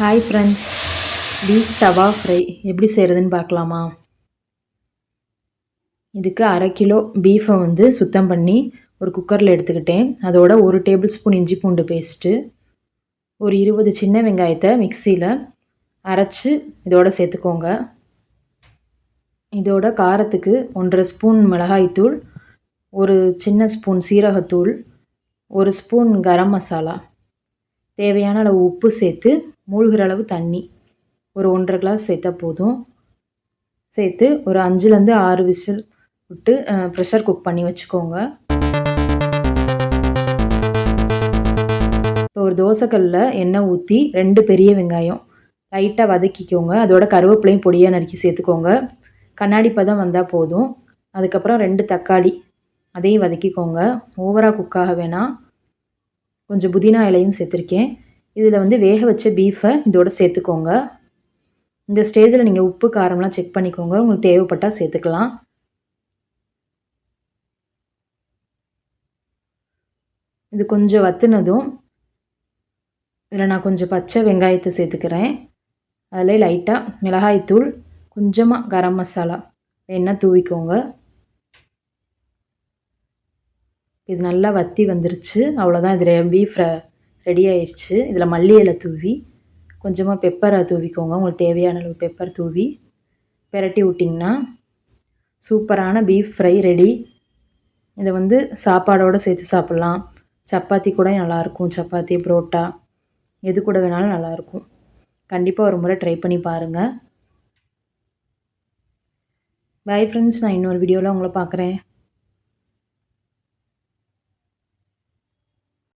Hi friends beef tawa fry எப்படி செய்கிறதுன்னு பார்க்கலாமா? இதுக்கு அரை கிலோ பீஃபை வந்து சுத்தம் பண்ணி ஒரு குக்கரில் எடுத்துக்கிட்டேன். அதோட ஒரு டேபிள் ஸ்பூன் இஞ்சி பூண்டு பேஸ்ட்டு ஒரு இருபது சின்ன வெங்காயத்தை மிக்சியில் அரைச்சி இதோட சேர்த்துக்கோங்க. இதோட காரத்துக்கு ஒன்றரை ஸ்பூன் மிளகாய்த்தூள் ஒரு சின்ன ஸ்பூன் சீரகத்தூள் ஒரு ஸ்பூன் கரம் மசாலா. தேவையான அளவு உப்பு சேர்த்து மூழ்கிற அளவு தண்ணி. ஒரு ஒன்றரை கிளாஸ் சேர்த்தா போதும். சேர்த்து ஒரு அஞ்சுலேருந்து ஆறு விசில் விட்டு ப்ரெஷர் குக் பண்ணி வச்சுக்கோங்க. இப்போ ஒரு தோசைக்கல்லில் எண்ணெய் ஊற்றி ரெண்டு பெரிய வெங்காயம் லைட்டாக வதக்கிக்கோங்க. அதோட கருவேப்பிலையும் பொடியாக நறுக்கி சேர்த்துக்கோங்க. கண்ணாடி பதம் வந்தால் போதும். அதுக்கப்புறம் ரெண்டு தக்காளி அதையும் வதக்கிக்கோங்க. ஓவராக குக்காக வேணாம். கொஞ்சம் புதினா இலையும் சேர்த்துருக்கேன். இதில் வந்து வேக வச்ச பீஃபை இதோட சேர்த்துக்கோங்க. இந்த ஸ்டேஜில் நீங்கள் உப்பு காரம்லாம் செக் பண்ணிக்கோங்க. உங்களுக்கு தேவைப்பட்டால் சேர்த்துக்கலாம். இது கொஞ்சம் வத்துனதும் இதில் நான் கொஞ்சம் பச்சை வெங்காயத்தை சேர்த்துக்கிறேன். அதில் லைட்டாக மிளகாய்த்தூள் கொஞ்சமாக கரம் மசாலா எண்ணெய் தூவிக்கோங்க. இது நல்லா வத்தி வந்துருச்சு. அவ்வளோதான் இதில் பீஃப் ரெடி ஆயிடுச்சு இதில் மல்லி இலை தூவி கொஞ்சமாக பெப்பரை தூவிக்கோங்க. உங்களுக்கு தேவையான அளவு பெப்பர் தூவி பெரட்டி விட்டிங்கன்னா சூப்பரான பீஃப் ஃப்ரை ரெடி இதை வந்து சாப்பாடோடு சேர்த்து சாப்பிட்லாம். சப்பாத்தி கூட நல்லாயிருக்கும். சப்பாத்தி புரோட்டா எது கூட வேணாலும் நல்லாயிருக்கும். கண்டிப்பாக ஒரு முறை ட்ரை பண்ணி பாருங்கள் பாய் ஃப்ரெண்ட்ஸ் நான் இன்னொரு வீடியோவில் உங்களை பார்க்குறேன்.